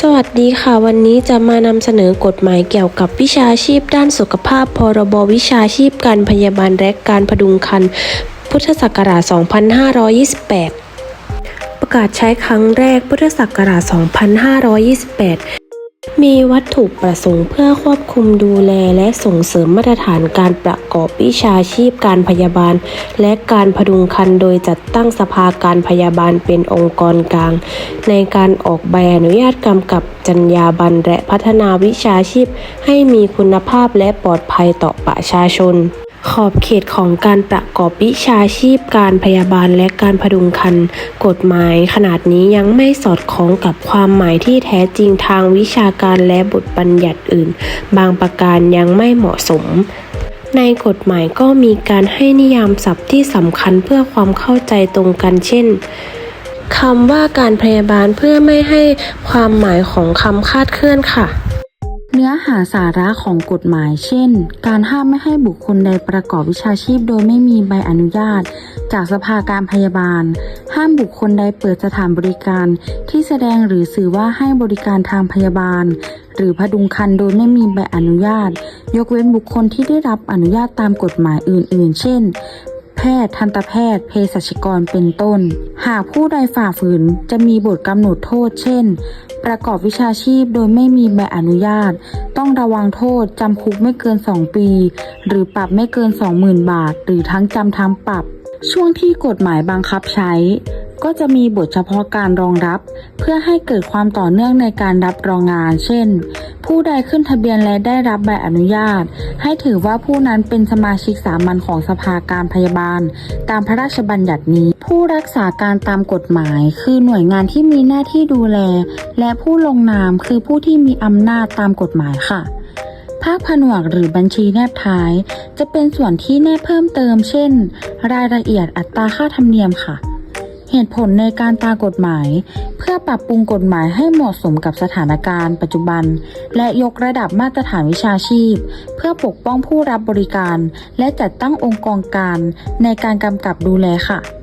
สวัสดีค่ะวันนี้จะมานำเสนอกฎหมายเกี่ยวกับวิชาชีพด้านสุขภาพ พรบวิชาชีพการพยาบาลและการพดุงครรภ์พุทธศักราช 2528 ประกาศใช้ครั้งแรกพุทธศักราช 2528 มีวัตถุประสงค์เพื่อควบคุมดูแลและส่งเสริมมาตรฐานการประกอบวิชาชีพการพยาบาล และการพดุงครรภ์โดยจัดตั้งสภาการพยาบาลเป็นองค์กรกลาง ในการออกใบอนุญาตกำกับจรรยาบรรณและพัฒนาวิชาชีพ ให้มีคุณภาพและปลอดภัยต่อประชาชน ขอบเขตของการประกอบวิชาชีพการพยาบาลและการพดุงครรภ์กฎหมายขนาดนี้ยังไม่สอดคล้องกับความหมายที่แท้จริงทางวิชาการและบทบัญญัติอื่น บางประการยังไม่เหมาะสม ในกฎหมายก็มีการให้นิยามศัพท์ที่สำคัญเพื่อความเข้าใจตรงกันเช่นคำว่าการพยาบาลเพื่อไม่ให้ความหมายของคำคาดเคลื่อนค่ะ เนื้อหาสาระของกฎหมาย เช่น การห้ามไม่ให้บุคคลใดประกอบวิชาชีพ โดยไม่มีใบอนุญาต จากสภาการพยาบาล ห้ามบุคคลใดเปิดสถานบริการ ที่แสดงหรือสื่อว่าให้บริการทางพยาบาล หรือพดุงครรภ์โดยไม่มีใบอนุญาต ยกเว้นบุคคลที่ได้รับอนุญาตตามกฎหมายอื่น ๆ เช่น แพทย์ ทันตแพทย์ เภสัชกรเป็นต้น หากผู้ใดฝ่าฝืนจะมีบทกำหนดโทษ เช่น ประกอบวิชาชีพโดยไม่มีใบอนุญาต ต้องระวังโทษจำคุกไม่เกิน 2 ปี หรือปรับไม่เกิน 20,000 บาท หรือทั้งจำทั้งปรับ ช่วงที่กฎหมายบังคับใช้ ก็จะมีบทเฉพาะการรองรับ เพื่อให้เกิดความต่อเนื่องในการรับรองงาน เช่น ผู้ใดขึ้นทะเบียนและได้รับใบอนุญาต ให้ถือว่าผู้นั้นเป็นสมาชิกสามัญของสภาการพยาบาล ตามพระราชบัญญัตินี้ ผู้รักษาการตามกฎหมาย คือหน่วยงานที่มีหน้าที่ดูแล และผู้ลงนามคือผู้ที่มีอำนาจตามกฎหมายค่ะภาคผนวกหรือบัญชีแนบท้าย จะเป็นส่วนที่แนบเพิ่มเติม เช่น รายละเอียดอัตราค่าธรรมเนียมค่ะ เหตุผลในการตากฎหมาย เพื่อปรับปรุงกฎหมายให้เหมาะสมกับสถานการณ์ปัจจุบัน และยกระดับมาตรฐานวิชาชีพ เพื่อปกป้องผู้รับบริการ และจัดตั้งองค์กรการในการกำกับดูแลค่ะ